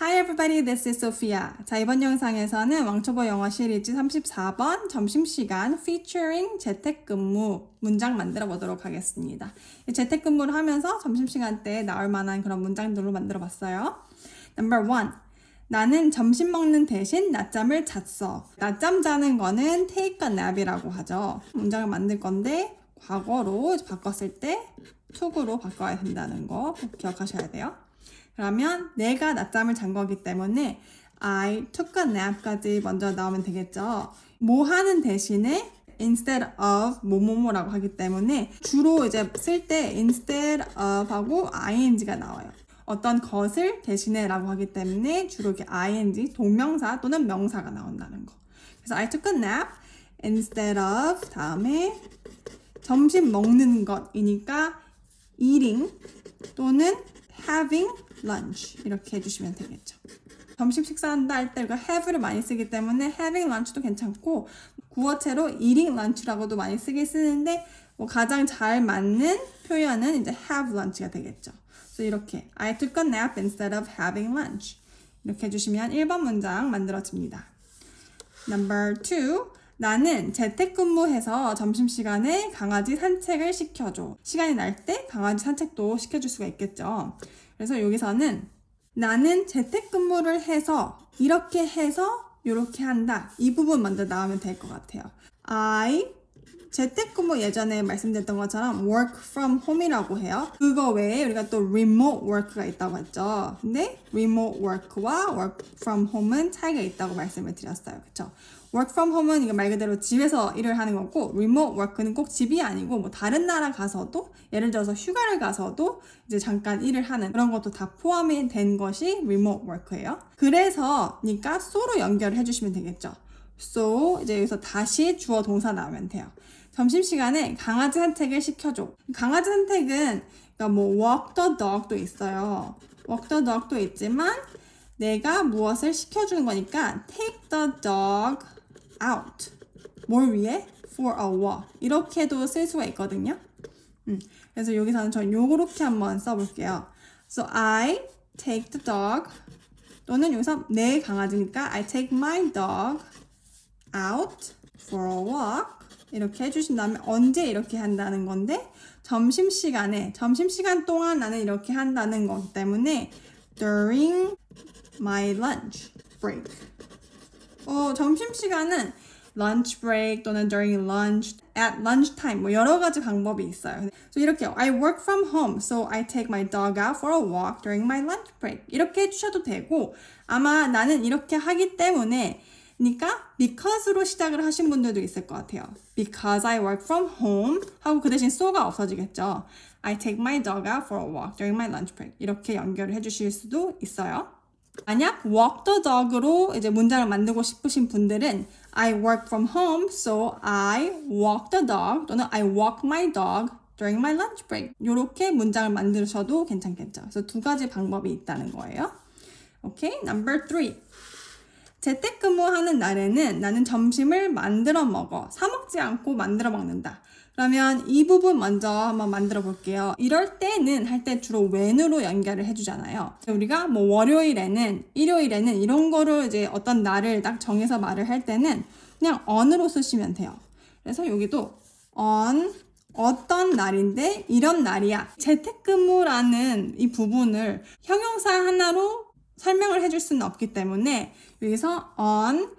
Hi everybody, this is Sophia. 자, 이번 영상에서는 왕초보 영어 시리즈 34번 점심시간 featuring 재택근무 문장 만들어 보도록 하겠습니다. 이 재택근무를 하면서 점심시간 때 나올 만한 그런 문장들로 만들어 봤어요. Number one. 나는 점심 먹는 대신 낮잠을 잤어. 낮잠 자는 거는 take a nap이라고 하죠. 문장을 만들 건데 과거로 바꿨을 때 to로 바꿔야 된다는 거꼭 기억하셔야 돼요. 그러면 내가 낮잠을 잔 거기 때문에 I took a nap까지 먼저 나오면 되겠죠. 뭐 하는 대신에 instead of 뭐뭐뭐라고 하기 때문에 주로 이제 쓸 때 instead of 하고 ing가 나와요. 어떤 것을 대신해라고 하기 때문에 주로 이렇게 ing 동명사 또는 명사가 나온다는 거. 그래서 I took a nap instead of 다음에 점심 먹는 것이니까 eating 또는 having lunch 이렇게 해주시면 되겠죠. 점심 식사한다 할때 우리가 have를 많이 쓰기 때문에 having lunch도 괜찮고 구어체로 eating lunch라고도 많이 쓰긴 쓰는데 뭐 가장 잘 맞는 표현은 이제 have lunch가 되겠죠. 그래서 이렇게 I took a nap instead of having lunch 이렇게 해주시면 1번 문장 만들어집니다. Number two. 나는 재택근무해서 점심시간에 강아지 산책을 시켜줘. 시간이 날 때 강아지 산책도 시켜줄 수가 있겠죠. 그래서 여기서는 나는 재택근무를 해서 이렇게 해서 이렇게 한다. 이 부분 먼저 나오면 될 것 같아요. I 재택근무 예전에 말씀드렸던 것처럼 work from home이라고 해요. 그거 외에 우리가 또 remote work가 있다고 했죠. 근데 remote work와 work from home은 차이가 있다고 말씀을 드렸어요. 그쵸? Work from home은 이거 말 그대로 집에서 일을 하는 거고 remote work는 꼭 집이 아니고 뭐 다른 나라 가서도 예를 들어서 휴가를 가서도 이제 잠깐 일을 하는 그런 것도 다 포함이 된 것이 remote work예요. 그래서니까 so로 연결을 해주시면 되겠죠. so 이제 여기서 다시 주어 동사 나오면 돼요. 점심시간에 강아지 산책을 시켜줘. 강아지 산책은 그러니까 뭐 walk the dog도 있어요. walk the dog도 있지만 내가 무엇을 시켜주는 거니까 take the dog out. 뭘 위해? for a walk. 이렇게도 쓸 수가 있거든요. 음, 그래서 여기서는 저 요렇게 한번 써볼게요. So I take the dog 또는 여기서 내 강아지니까 I take my dog out for a walk 이렇게 해주신 다음에 언제 이렇게 한다는 건데 점심시간에 점심시간 동안 나는 이렇게 한다는 거기 때문에 during my lunch break 어, 점심시간은 lunch break 또는 during lunch, at lunch time 뭐 여러 가지 방법이 있어요. 그래서 이렇게 I work from home, so I take my dog out for a walk during my lunch break. 이렇게 해주셔도 되고 아마 나는 이렇게 하기 때문에 그러니까 because로 시작을 하신 분들도 있을 것 같아요. Because I work from home 하고 그 대신 so가 없어지겠죠. I take my dog out for a walk during my lunch break. 이렇게 연결을 해주실 수도 있어요. 만약 walk the dog으로 이제 문장을 만들고 싶으신 분들은 I work from home, so I walk the dog 또는 I walk my dog during my lunch break. 이렇게 문장을 만드셔도 괜찮겠죠. 그래서 두 가지 방법이 있다는 거예요. 오케이, number three. 재택근무하는 날에는 나는 점심을 만들어 먹어. 사 먹지 않고 만들어 먹는다. 그러면 이 부분 먼저 한번 만들어 볼게요. 이럴 때는 할 때 주로 when으로 연결을 해주잖아요. 우리가 뭐 월요일에는, 일요일에는 이런 거를 이제 어떤 날을 딱 정해서 말을 할 때는 그냥 on으로 쓰시면 돼요. 그래서 여기도 on 어떤 날인데 이런 날이야. 재택근무라는 이 부분을 형용사 하나로 설명을 해줄 수는 없기 때문에 여기서 on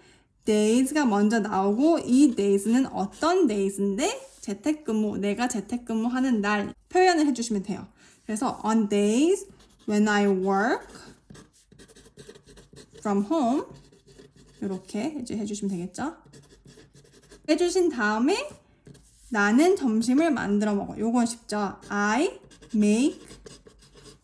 days가 먼저 나오고 이 days는 어떤 days인데 재택근무, 내가 재택근무하는 날 표현을 해주시면 돼요. 그래서 on days when I work from home 이렇게 이제 해주시면 되겠죠. 해주신 다음에 나는 점심을 만들어 먹어. 요건 쉽죠. I make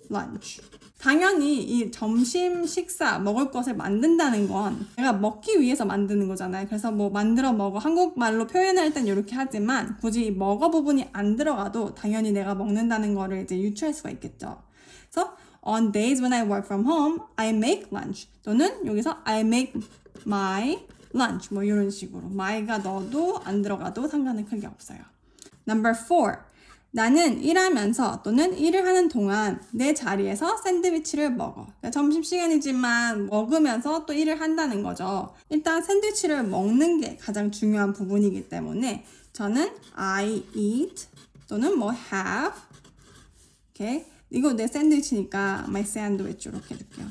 lunch. 당연히 이 점심 식사 먹을 것을 만든다는 건 내가 먹기 위해서 만드는 거잖아요. 그래서 뭐 만들어 먹어 한국말로 표현할 땐 이렇게 하지만 굳이 이 먹어 부분이 안 들어가도 당연히 내가 먹는다는 거를 이제 유추할 수가 있겠죠. 그래서 on days when I work from home, I make lunch 또는 여기서 I make my lunch 뭐 이런 식으로 my가 넣어도 안 들어가도 상관은 크게 없어요. Number four. 나는 일하면서 또는 일을 하는 동안 내 자리에서 샌드위치를 먹어. 그러니까 점심시간이지만 먹으면서 또 일을 한다는 거죠. 일단 샌드위치를 먹는 게 가장 중요한 부분이기 때문에 저는 I eat 또는 뭐 have 이렇게 이거 내 샌드위치니까 my sandwich 이렇게 해줄게요.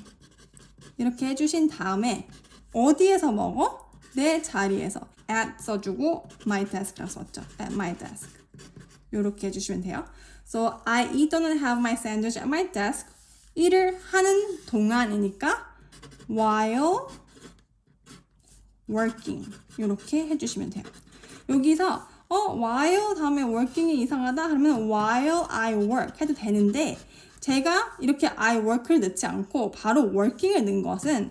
이렇게 해주신 다음에 어디에서 먹어? 내 자리에서 at 써주고 my desk라고 썼죠. at my desk. 이렇게 해주시면 돼요. So I eat 또는 have my sandwich at my desk. 일을 하는 동안이니까 while working 이렇게 해주시면 돼요. 여기서 어 while 다음에 working이 이상하다 그러면 while I work 해도 되는데 제가 이렇게 I work를 넣지 않고 바로 working을 넣은 것은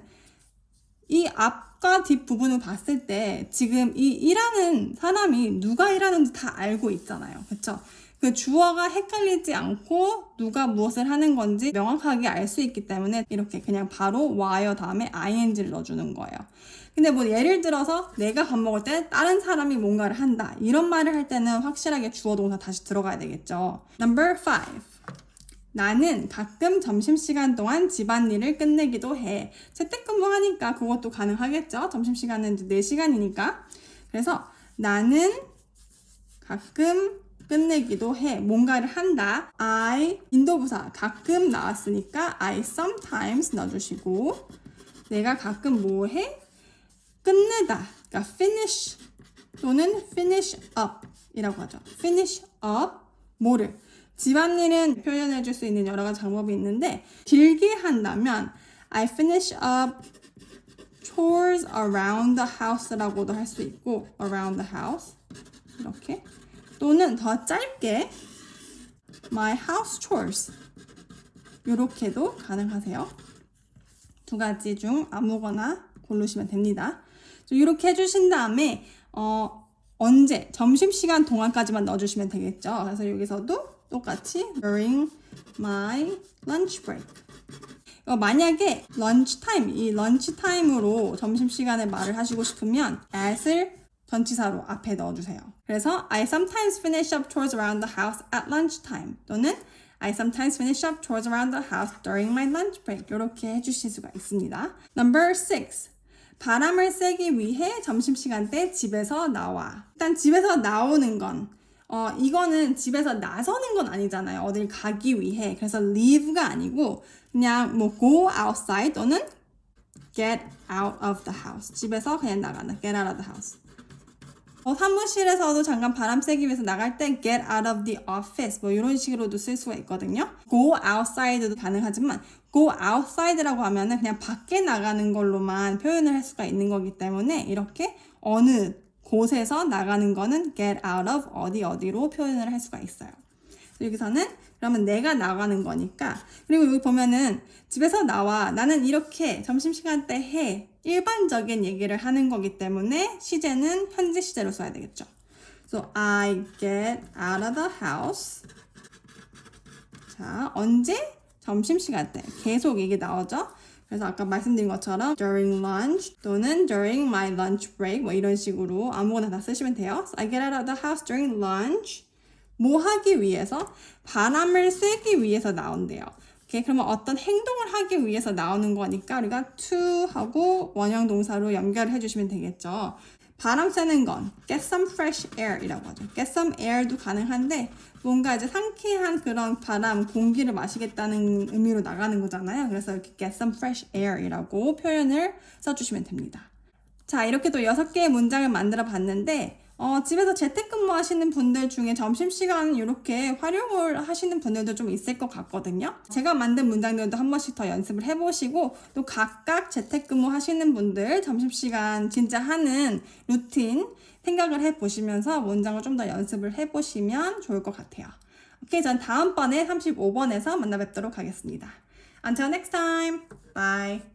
이 앞 과 뒷 부분을 봤을 때 지금 이 일하는 사람이 누가 일하는지 다 알고 있잖아요. 그쵸? 그 주어가 헷갈리지 않고 누가 무엇을 하는 건지 명확하게 알 수 있기 때문에 이렇게 그냥 바로 while 다음에 ing를 넣어주는 거예요. 근데 뭐 예를 들어서 내가 밥 먹을 때 다른 사람이 뭔가를 한다. 이런 말을 할 때는 확실하게 주어 동사 다시 들어가야 되겠죠. Number five. 나는 가끔 점심시간 동안 집안일을 끝내기도 해. 재택근무하니까 그것도 가능하겠죠? 점심시간은 이제 4시간이니까. 그래서 나는 가끔 끝내기도 해. 뭔가를 한다. I 인도부사 가끔 나왔으니까 I sometimes 넣어주시고 내가 가끔 뭐 해? 끝내다. 그러니까 finish 또는 finish up 이라고 하죠. finish up 뭐를 집안일은 표현해 줄 수 있는 여러 가지 방법이 있는데 길게 한다면 I finish up chores around the house라고도 할 수 있고 around the house 이렇게 또는 더 짧게 my house chores 이렇게도 가능하세요. 두 가지 중 아무거나 고르시면 됩니다. 이렇게 해주신 다음에 어, 언제 점심시간 동안까지만 넣어주시면 되겠죠. 그래서 여기서도 똑같이 during my lunch break. 어, 만약에 lunch time, 이 lunch time으로 점심시간에 말을 하시고 싶으면 at을 전치사로 앞에 넣어주세요. 그래서 I sometimes finish up chores around the house at lunchtime 또는 I sometimes finish up chores around the house during my lunch break 이렇게 해주실 수가 있습니다. Number six. 바람을 쐬기 위해 점심시간 때 집에서 나와. 일단 집에서 나오는 건 어, 이거는 집에서 나서는 건 아니잖아요. 어딜 가기 위해. 그래서 leave가 아니고 그냥 뭐 go outside 또는 get out of the house. 집에서 그냥 나가는 get out of the house. 어, 사무실에서도 잠깐 바람 쐬기 위해서 나갈 때 get out of the office 뭐 이런 식으로도 쓸 수가 있거든요. go outside도 가능하지만 go outside라고 하면은 그냥 밖에 나가는 걸로만 표현을 할 수가 있는 거기 때문에 이렇게 어느 곳에서 나가는 거는 get out of 어디 어디로 표현을 할 수가 있어요. 여기서는 그러면 내가 나가는 거니까 그리고 여기 보면은 집에서 나와 나는 이렇게 점심시간 때 해 일반적인 얘기를 하는 거기 때문에 시제는 현재 시제로 써야 되겠죠. So I get out of the house. 자 언제 점심시간 때 계속 이게 나오죠. 그래서 아까 말씀드린 것처럼 during lunch 또는 during my lunch break 뭐 이런 식으로 아무거나 다 쓰시면 돼요. So I get out of the house during lunch. 뭐 하기 위해서? 바람을 쐬기 위해서 나온대요. 오케이, 그러면 어떤 행동을 하기 위해서 나오는 거니까 우리가 to 하고 원형 동사로 연결해 주시면 되겠죠. 바람 쐬는 건 get some fresh air 이라고 하죠. get some air도 가능한데 뭔가 이제 상쾌한 그런 바람, 공기를 마시겠다는 의미로 나가는 거잖아요. 그래서 이렇게 get some fresh air 이라고 표현을 써주시면 됩니다. 자, 이렇게 또 여섯 개의 문장을 만들어 봤는데 어, 집에서 재택근무 하시는 분들 중에 점심시간 이렇게 활용을 하시는 분들도 좀 있을 것 같거든요. 제가 만든 문장들도 한 번씩 더 연습을 해보시고 또 각각 재택근무 하시는 분들 점심시간 진짜 하는 루틴 생각을 해보시면서 문장을 좀 더 연습을 해보시면 좋을 것 같아요. 오케이, 전 다음번에 35번에서 만나 뵙도록 하겠습니다. Until next time. Bye.